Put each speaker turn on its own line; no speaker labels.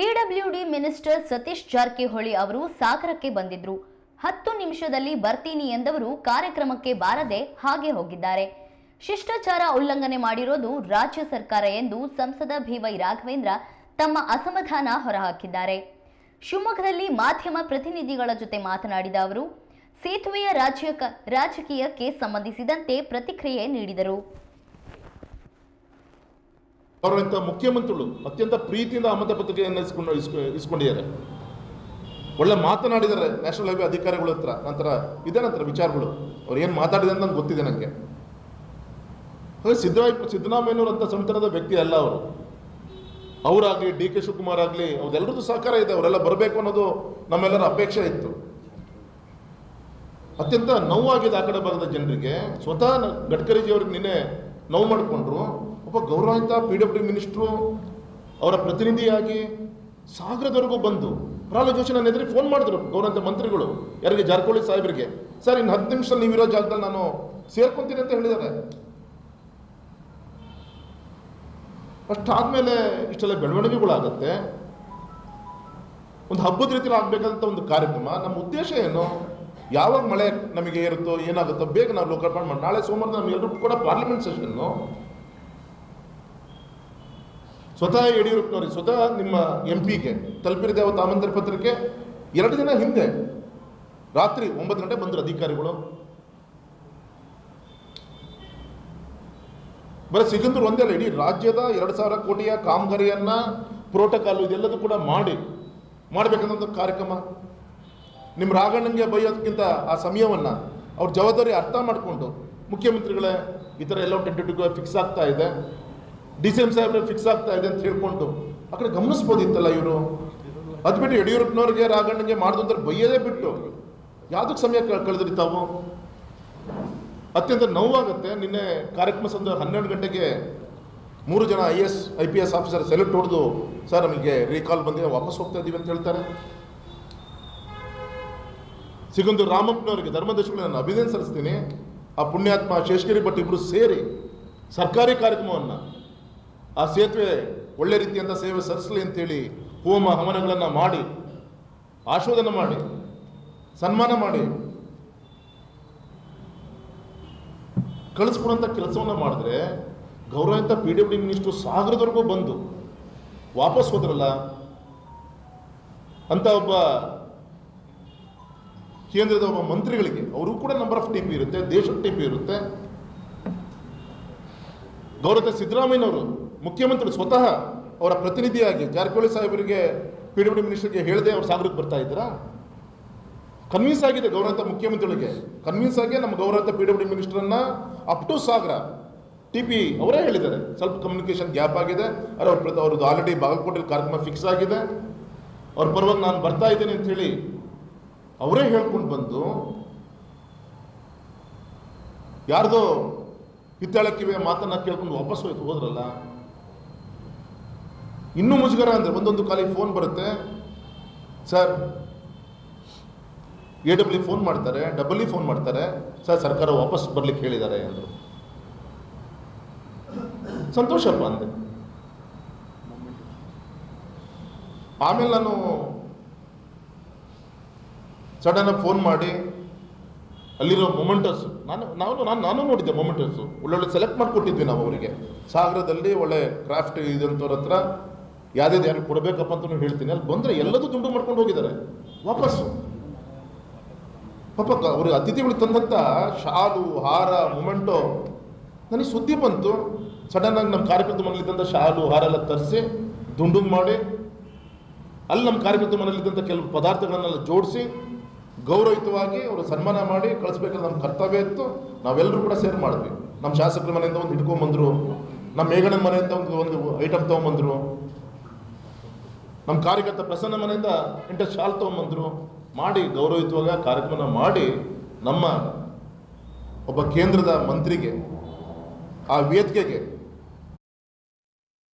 PWD minister Satish Jarkiholi ಅವರು ಸಾಗರಕ್ಕೆ ಬಂದಿದ್ರು. ಹತ್ತು ನಿಮಿಷದಲ್ಲಿ ಬರ್ತೀನಿ ಎಂದವರು ಕಾರ್ಯಕ್ರಮಕ್ಕೆ ಬಾರದೆ ಹಾಗೆ ಹೋಗಿದ್ದಾರೆ. ಶಿಷ್ಟಾಚಾರ ಉಲ್ಲಂಘನೆ ಮಾಡಿರೋದು ರಾಜ್ಯ ಸರ್ಕಾರ ಎಂದು ಸಂಸದ ಬಿವೈ ರಾಘವೇಂದ್ರ ತಮ್ಮ ಅಸಮಾಧಾನ ಹೊರಹಾಕಿದ್ದಾರೆ. ಶಿವಮೊಗ್ಗದಲ್ಲಿ ಮಾಧ್ಯಮ ಪ್ರತಿನಿಧಿಗಳ ಜೊತೆ ಮಾತನಾಡಿದ ಅವರು, ಸೇತುವೆಯ ರಾಜ್ಯಕ ರಾಜಕೀಯಕ್ಕೆ ಸಂಬಂಧಿಸಿದಂತೆ ಪ್ರತಿಕ್ರಿಯೆ ನೀಡಿದರು.
ಅವರಂತ ಮುಖ್ಯಮಂತ್ರಿಗಳು ಅತ್ಯಂತ ಪ್ರೀತಿಯಿಂದ ಆಮಂತ್ರ ಪತ್ರಿಕೆಯನ್ನು ಇಸ್ಕೊಂಡು, ಇಸ್ಕೊ, ಇಸ್ಕೊಂಡಿದ್ದಾರೆ. ಒಳ್ಳೆ ಮಾತನಾಡಿದ್ದಾರೆ ನ್ಯಾಷನಲ್ ಹೈವೇ ಅಧಿಕಾರಿಗಳ ಹತ್ರ. ನಂತರ ಇದೇ ನಂತರ ವಿಚಾರಗಳು. ಅವ್ರು ಏನು ಮಾತಾಡಿದೆ ಅಂತ ನಂಗೆ ಗೊತ್ತಿದೆ ನನಗೆ ಹಾಗೆ ಸಿದ್ದರಾಮ ಸಿದ್ದರಾಮಯ್ಯನವರು ಅಂತ ವ್ಯಕ್ತಿ ಅಲ್ಲ ಅವರು. ಅವರಾಗಲಿ, ಡಿ ಕೆ ಶಿವಕುಮಾರ್ ಆಗಲಿ ಅವ್ರೆಲ್ಲರದ್ದು ಸಹಕಾರ ಇದೆ. ಅವರೆಲ್ಲ ಬರಬೇಕು ಅನ್ನೋದು ನಮ್ಮೆಲ್ಲರ ಅಪೇಕ್ಷೆ ಇತ್ತು. ಅತ್ಯಂತ ನೋವಾಗಿದೆ ಆ ಕಡೆ ಭಾಗದ ಜನರಿಗೆ. ಸ್ವತಃ ಗಡ್ಕರಿಜಿಯವ್ರಿಗೆ ನಿನ್ನೆ ನೋವು ಮಾಡಿಕೊಂಡ್ರು. ಒಬ್ಬ ಗೌರವಾನ್ವಿತ ಪಿ ಡಬ್ಲ್ಯೂ ಮಿನಿಸ್ಟ್ರು ಅವರ ಪ್ರತಿನಿಧಿಯಾಗಿ ಸಾಗರದವರೆಗೂ ಬಂದು ಪ್ರಹ್ಲಾದ್ ಜೋಶಿ ನನ್ನ ಎದುರಿಗೆ ಫೋನ್ ಮಾಡಿದ್ರು ಗೌರವಂತ ಮಂತ್ರಿಗಳು, ಯಾರಿಗೆ ಜಾರಕಿಹೊಳಿ ಸಾಹೇಬರಿಗೆ. ಸರ್, ಇನ್ನು ಹತ್ತು ನಿಮಿಷದಲ್ಲಿ ನೀವಿರೋ ಜಾಗದಲ್ಲಿ ನಾನು ಸೇರ್ಕೊಂತೀನಿ ಅಂತ ಹೇಳಿದ್ದಾರೆ. ಅಷ್ಟಾದ್ಮೇಲೆ ಇಷ್ಟೆಲ್ಲ ಬೆಳವಣಿಗೆಗಳಾಗತ್ತೆ. ಒಂದು ಹಬ್ಬದ ರೀತಿಯಲ್ಲಿ ಆಗಬೇಕಾದಂಥ ಒಂದು ಕಾರ್ಯಕ್ರಮ. ನಮ್ಮ ಉದ್ದೇಶ ಏನು? ಯಾವಾಗ ಮಳೆ ನಮಗೆ ಇರುತ್ತೋ ಏನಾಗುತ್ತೋ, ಬೇಗ ನಾವು ಲೋಕಾರ್ಪಣೆ ಮಾಡಿ. ನಾಳೆ ಸೋಮವಾರ ನಮ್ಗೆಲ್ಲರಿಗೂ ಕೂಡ ಪಾರ್ಲಿಮೆಂಟ್ ಸೆಷನ್ನು ಸ್ವತಃ ಯಡಿಯೂರಪ್ಪನವ್ರಿಗೆ ಸ್ವತಃ ನಿಮ್ಮ ಎಂ ಪಿಗೆ ತಲುಪಿರದೆ ಅವತ್ತು ಆಮಂತ್ರಣ ಪತ್ರಕ್ಕೆ ಎರಡು ದಿನ ಹಿಂದೆ, ರಾತ್ರಿ ಒಂಬತ್ತು ಗಂಟೆ ಬಂದರು ಅಧಿಕಾರಿಗಳು. ಬರೀ ಸಿಗಂದೂರು ಒಂದೇ ಅಲ್ಲ, ಇಡೀ ರಾಜ್ಯದ ಎರಡು ಸಾವಿರ ಕೋಟಿಯ ಕಾಮಗಾರಿಯನ್ನ ಪ್ರೋಟೋಕಾಲ್ ಇದೆಲ್ಲದೂ ಕೂಡ ಮಾಡಿ ಮಾಡಬೇಕಂತ ಕಾರ್ಯಕ್ರಮ. ನಿಮ್ಮ ರಾಘಣ್ಣಂಗೆ ಬೈಯೋದಕ್ಕಿಂತ ಆ ಸಮಯವನ್ನು ಅವ್ರ ಜವಾಬ್ದಾರಿ ಅರ್ಥ ಮಾಡಿಕೊಂಡು ಮುಖ್ಯಮಂತ್ರಿಗಳೇ ಈ ಥರ ಎಲ್ಲ ಟೆಂಟೇಟಿವ್ ಫಿಕ್ಸ್ ಆಗ್ತಾ ಇದೆ. ಡಿ ಸಿ ಎಂ ಸಾಹೇಬ್ರೆ ಫಿಕ್ಸ್ ಆಗ್ತಾ ಇದೆ ಅಂತ ಹೇಳ್ಕೊಂಡು ಆ ಕಡೆ ಗಮನಿಸ್ಬೋದಿತ್ತಲ್ಲ ಇವರು? ಅದು ಬಿಟ್ಟು ಯಡಿಯೂರಪ್ಪನವ್ರಿಗೆ ರಾಘಣ್ಣಗೆ ಮಾಡಿದ್ರು ಅಂದ್ರೆ ಬೈಯೋದೇ ಬಿಟ್ಟು. ಯಾವುದಕ್ಕೆ ಸಮಯ ಕಳೆದ್ರಿ ತಾವು? ಅತ್ಯಂತ ನೋವಾಗುತ್ತೆ. ನಿನ್ನೆ ಕಾರ್ಯಕ್ರಮ ಸಂದ ಹನ್ನೆರಡು ಗಂಟೆಗೆ ಮೂರು ಜನ I S, I P S officer select ಹೊಡೆದು ಸರ್ ನಮಗೆ ರೀಕಾಲ್ ಬಂದಿದೆ, ವಾಪಸ್ ಹೋಗ್ತಾ ಇದ್ದೀವಿ ಅಂತ ಹೇಳ್ತಾರೆ. ಸಿಗಂದು ರಾಮಪ್ಪನವರಿಗೆ ಧರ್ಮದರ್ಶಿಗಳು ನಾನು ಅಭಿನಂದನೆ ಸಲ್ಲಿಸ್ತೀನಿ. ಆ ಪುಣ್ಯಾತ್ಮ ಶೇಷಗಿರಿ ಭಟ್ ಇಬ್ಬರು ಸೇರಿ ಸರ್ಕಾರಿ ಕಾರ್ಯಕ್ರಮವನ್ನು ಆ ಸೇತುವೆ ಒಳ್ಳೆ ರೀತಿಯಿಂದ ಸೇವೆ ಸಲ್ಲಿಸಲಿ ಅಂತೇಳಿ ಹೋಮ ಹವನಗಳನ್ನು ಮಾಡಿ ಆಶೋಧನ ಮಾಡಿ, ಸನ್ಮಾನ ಮಾಡಿ ಕಳಿಸ್ಕೊಡುವಂಥ ಕೆಲಸವನ್ನು ಮಾಡಿದ್ರೆ ಗೌರವಿತ ಪಿ ಡಬ್ಲ್ಯೂ ಮಿನಿಸ್ಟ್ರು ಸಾಗರದವರೆಗೂ ಬಂದು ವಾಪಸ್ ಹೋದ್ರಲ್ಲ, ಅಂತ ಒಬ್ಬ ಕೇಂದ್ರದ ಒಬ್ಬ ಮಂತ್ರಿಗಳಿಗೆ ಅವರು ಕೂಡ ನಂಬರ್ ಆಫ್ ಟಿ ಪಿ ಇರುತ್ತೆ, ದೇಶದ ಟಿ ಪಿ ಇರುತ್ತೆ. ಗೌರವ ಸಿದ್ದರಾಮಯ್ಯನವರು ಮುಖ್ಯಮಂತ್ರಿ ಸ್ವತಃ ಅವರ ಪ್ರತಿನಿಧಿಯಾಗಿ ಜಾರಕಿಹೊಳಿ ಸಾಹೇಬರಿಗೆ ಪಿ ಡಬ್ಲ್ಯೂ ಮಿನಿಸ್ಟರ್ಗೆ ಹೇಳದೆ ಅವ್ರು ಸಾಗರಕ್ಕೆ ಬರ್ತಾ ಇದ್ದೀರಾ? ಕನ್ವಿನ್ಸ್ ಆಗಿದೆ ಗೌರವಂತ ಮುಖ್ಯಮಂತ್ರಿಗಳಿಗೆ. ಕನ್ವಿನ್ಸ್ ಆಗಿ ನಮ್ಮ ಗೌರವಂತ P W ಮಿನಿಸ್ಟರನ್ನ up to Sagara T P ಅವರೇ ಹೇಳಿದ್ದಾರೆ. ಸ್ವಲ್ಪ ಕಮ್ಯುನಿಕೇಶನ್ ಗ್ಯಾಪ್ ಆಗಿದೆ. ಅವ್ರ ಅವ್ರದ್ದು ಆಲ್ರೆಡಿ ಬಾಗಲಕೋಟೆಯಲ್ಲಿ ಕಾರ್ಯಕ್ರಮ ಫಿಕ್ಸ್ ಆಗಿದೆ. ಅವ್ರ ಪರವಾಗಿ ನಾನು ಬರ್ತಾ ಇದ್ದೀನಿ ಅಂತ ಹೇಳಿ ಅವರೇ ಹೇಳ್ಕೊಂಡು ಬಂದು ಯಾರ್ದೋ ಹಿತ್ತಾಳಕ್ಕಿವೆ ಮಾತನ್ನ ಕೇಳ್ಕೊಂಡು ವಾಪಸ್ ಹೋಯ್ತು ಹೋದ್ರಲ್ಲ? ಇನ್ನೂ ಮುಜುಗರ ಅಂದರೆ ಒಂದೊಂದು ಕಾಲಿಗೆ ಫೋನ್ ಬರುತ್ತೆ. ಸರ್ ಎ ಡಬ್ಲ್ಯೂ ಫೋನ್ ಮಾಡ್ತಾರೆ ಡಬಲ್ ಫೋನ್ ಮಾಡ್ತಾರೆ. ಸರ್ ಸರ್ಕಾರ ವಾಪಸ್ ಬರ್ಲಿಕ್ಕೆ ಹೇಳಿದ್ದಾರೆ ಅಂದರು. ಸಂತೋಷಪ್ಪ ಅಂದೆ? ಆಮೇಲೆ ನಾನು ಸಡನ್ ಫೋನ್ ಮಾಡಿ, ಅಲ್ಲಿರೋ ಮೊಮೆಂಟರ್ಸ್ ನಾನು ನಾನು ನಾನು ನಾನು ನೋಡಿದ್ದೆ ಮೊಮೆಂಟರ್ಸು ಒಳ್ಳೊಳ್ಳೆ ಸೆಲೆಕ್ಟ್ ಮಾಡಿಕೊಟ್ಟಿದ್ವಿ ನಾವು ಅವರಿಗೆ. ಸಾಗರದಲ್ಲಿ ಒಳ್ಳೆ ಕ್ರಾಫ್ಟ್ ಇದಂಥವ್ರ ಹತ್ರ ಯಾವ್ದು ಯಾರು ಕೊಡಬೇಕಪ್ಪ ಅಂತ ಹೇಳ್ತೀನಿ. ಅಲ್ಲಿ ಬಂದರೆ ಎಲ್ಲದೂ ದುಂಡು ಮಾಡ್ಕೊಂಡು ಹೋಗಿದ್ದಾರೆ. ವಾಪಸ್ಸು. ಪಾಪ ಅವ್ರಿಗೆ ಅತಿಥಿಗಳು ತಂದಂಥ ಶಾಲು, ಹಾರ, ಮೊಮೆಂಟೋ, ನನಗೆ ಸುದ್ದಿ ಬಂತು. ಸಡನ್ನಾಗಿ ನಮ್ಮ ಕಾರ್ಯಕರ್ತ ಮನೆಯಲ್ಲಿದ್ದಂಥ ಶಾಲು, ಹಾರ ಎಲ್ಲ ತರಿಸಿ, ದುಂಡು ಮಾಡಿ, ಅಲ್ಲಿ ನಮ್ಮ ಕಾರ್ಯಕರ್ತ ಮನೇಲಿದ್ದಂಥ ಕೆಲವು ಪದಾರ್ಥಗಳನ್ನೆಲ್ಲ ಜೋಡಿಸಿ, ಗೌರವಯುತವಾಗಿ ಅವರು ಸನ್ಮಾನ ಮಾಡಿ ಕಳಿಸ್ಬೇಕಾದ್ರೆ ನಮ್ಮ ಕರ್ತವ್ಯ ಇತ್ತು. ನಾವೆಲ್ಲರೂ ಕೂಡ ಸೇರ್ ಮಾಡಿದ್ವಿ. ನಮ್ಮ ಶಾಸಕರ ಮನೆಯಿಂದ ಒಂದು ಹಿಡ್ಕೊಂಬಂದರು ನಮ್ಮ ಮೇಘಣ್ಣನ ಮನೆಯಿಂದ ಒಂದು ಒಂದು ಐಟಮ್ ತೊಗೊಂಬಂದರು ನಮ್ಮ ಕಾರ್ಯಕರ್ತ ಪ್ರಸನ್ನ ಮನೆಯಿಂದ ಎಂಟು ಶಾಲ್ ತೊಗೊಂಬಂದರು ಮಾಡಿ ಗೌರವಿತವಾಗ ಕಾರ್ಯಕ್ರಮ ಮಾಡಿ ನಮ್ಮ ಒಬ್ಬ ಕೇಂದ್ರದ ಮಂತ್ರಿಗೆ, ಆ ವೇದಿಕೆಗೆ